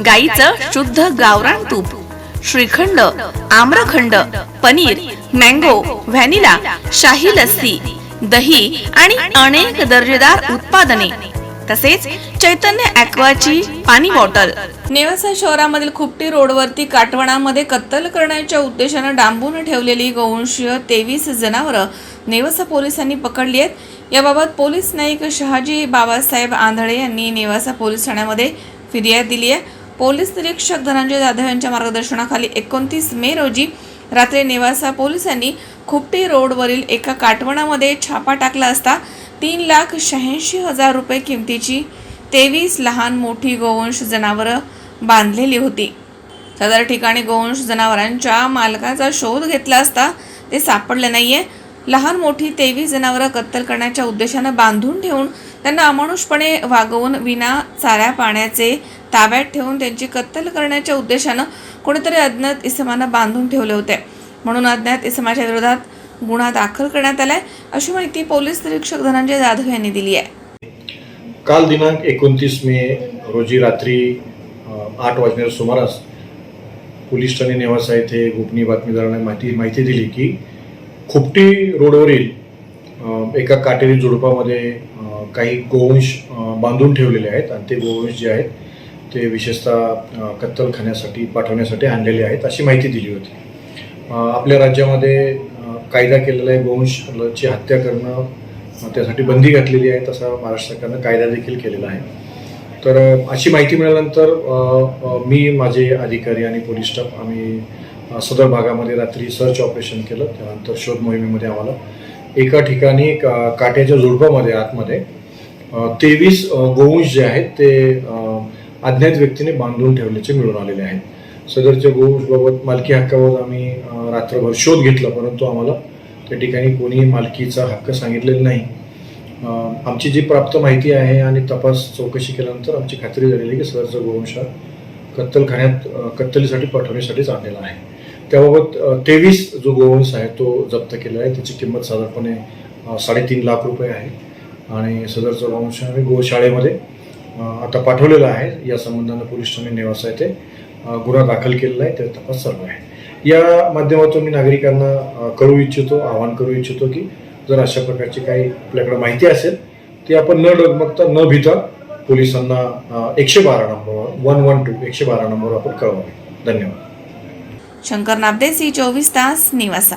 गाईचं शुद्ध गावरान तूप श्रीखंड आम्रखंड पनीर मँगो व्हॅनिला शाही लस्सी दही आणि अनेक दर्जेदार उत्पादने. तसेच चैतन्य ॲक्वाची पाणी बॉटल. नेवासा शहरामधील खुपटी रोडवरती काटवणामध्ये कत्तल करण्याच्या उद्देशानं डांबून ठेवलेली गोवंशीय तेवीस जनावरं नेवासा पोलिसांनी पकडली आहेत. याबाबत पोलीस नाईक शहाजी बाबासाहेब आंधळे यांनी नेवासा पोलीस ठाण्यामध्ये फिर्याद दिली आहे. पोलीस निरीक्षक धनंजय जाधव यांच्या मार्गदर्शनाखाली एकोणतीस मे रोजी रात्री नेवासा पोलिसांनी खुपटी रोडवरील एका काटवणामध्ये छापा टाकला असता तीन लाख शहाऐंशी हजार रुपये किमतीची तेवीस लहान मोठी गोवंश जनावरं बांधलेली होती. सदर ठिकाणी गोवंश जनावरांच्या मालकाचा शोध घेतला असता ते सापडले नाहीये. लहान मोठी तेवीस जनावरं कत्तल करण्याच्या उद्देशानं बांधून ठेवून त्यांना अमानुषपणे वागवून विना चाऱ्या पाण्याचे ताब्यात ठेवून त्यांची कत्तल करण्याच्या उद्देशानं कोणीतरी अज्ञात इसमानं बांधून ठेवले होते. म्हणून अज्ञात इसमाच्या विरोधात गुन्हा दाखल करण्यात आलाय अशी माहिती पोलीस निरीक्षक धनंजय जाधव यांनी दिली आहे. काल दिनांक एकोणतीस मे रोजी रात्री आठ वाजण्याच्या सुमारास पोलीस ठाणे नेवासा येथे गोपनीय बातमीदारांना माहिती माहिती दिली की खुपटी रोडवरील एका काटेरी झुडपामध्ये काही गोवंश बांधून ठेवलेले आहेत आणि ते गोवंश जे आहेत ते विशेषतः कत्तलखान्यासाठी पाठवण्यासाठी आणलेले आहेत अशी माहिती दिली होती. आपल्या राज्यामध्ये कायदा केलेला आहे गोवंशची हत्या करणं त्यासाठी बंदी घातलेली आहे तसा महाराष्ट्र सरकारनं कायदा देखील केलेला आहे. तर अशी माहिती मिळाल्यानंतर मी माझे अधिकारी आणि पोलीस स्टाफ आम्ही सदर भागामध्ये रात्री सर्च ऑपरेशन केलं त्यानंतर शोध मोहिमेमध्ये आम्हाला एका ठिकाणी का काट्याच्या झुडपामध्ये आतमध्ये तेवीस गोवंश जे आहेत ते अज्ञात व्यक्तीने बांधून ठेवल्याचे मिळून आलेले आहेत. सदरच्या गोवंशबाबत मालकी हक्कावर आम्ही रात्रभर शोध घेतला परंतु आम्हाला त्या ठिकाणी कोणी मालकीचा हक्क सांगितलेला नाही. आमची जी प्राप्त माहिती आहे आणि तपास चौकशी केल्यानंतर आमची खात्री झालेली आहे की सदरचा गोवंश हा कत्तलखान्यात कत्तलीसाठी पाठवण्यासाठीच आणलेला आहे. त्याबाबत तेवीस जो गोवंश आहे तो जप्त केला आहे. त्याची किंमत साधारणपणे साडेतीन लाख रुपये आहे. आणि सदरचा गोवंश आम्ही गोशाळेमध्ये आता पाठवलेलं आहे. या संबंधानं पोलीस ठाणे नेवासा येथे गुन्हा दाखल केलेला आहे. ते तपास चालू आहे. या माध्यमातून मी नागरिकांना करू इच्छितो आवाहन करू इच्छितो की जर अशा प्रकारची काही आपल्याकडे माहिती असेल ती आपण न डगमगता न भिता पोलिसांना एकशे बारा नंबरवर वन वन टू एकशे बारा नंबरवर आपण कळवावे धन्यवाद. शंकर नाबदे सी चोवीस तास निवासा.